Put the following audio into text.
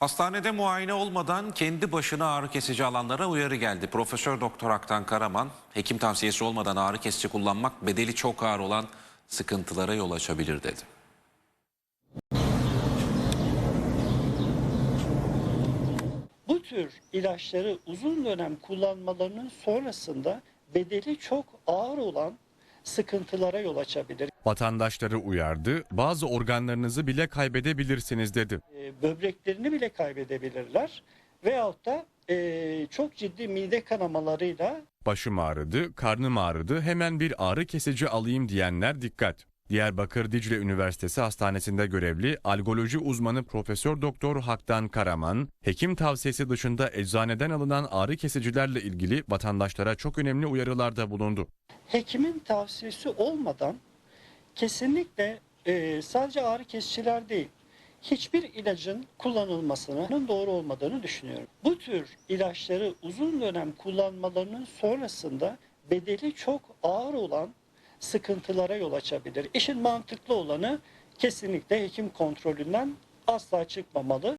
Hastanede muayene olmadan kendi başına ağrı kesici alanlara uyarı geldi. Profesör Doktor Aktan Karaman, hekim tavsiyesi olmadan ağrı kesici kullanmak bedeli çok ağır olan sıkıntılara yol açabilir dedi. Bu tür ilaçları uzun dönem kullanmalarının sonrasında bedeli çok ağır olan sıkıntılara yol açabilir. Vatandaşları uyardı, bazı organlarınızı bile kaybedebilirsiniz dedi. Ee, Böbreklerini bile kaybedebilirler veyahut da e, çok ciddi mide kanamalarıyla Başım ağrıdı, karnım ağrıdı, hemen bir ağrı kesici alayım diyenler dikkat. Diyarbakır Dicle Üniversitesi Hastanesi'nde görevli algoloji uzmanı Profesör Doktor Haktan Karaman, hekim tavsiyesi dışında eczaneden alınan ağrı kesicilerle ilgili vatandaşlara çok önemli uyarılarda bulundu. Hekimin tavsiyesi olmadan kesinlikle e, sadece ağrı kesiciler değil hiçbir ilacın kullanılmasının doğru olmadığını düşünüyorum. Bu tür ilaçları uzun dönem kullanmalarının sonrasında bedeli çok ağır olan sıkıntılara yol açabilir. İşin mantıklı olanı kesinlikle hekim kontrolünden asla çıkmamalı.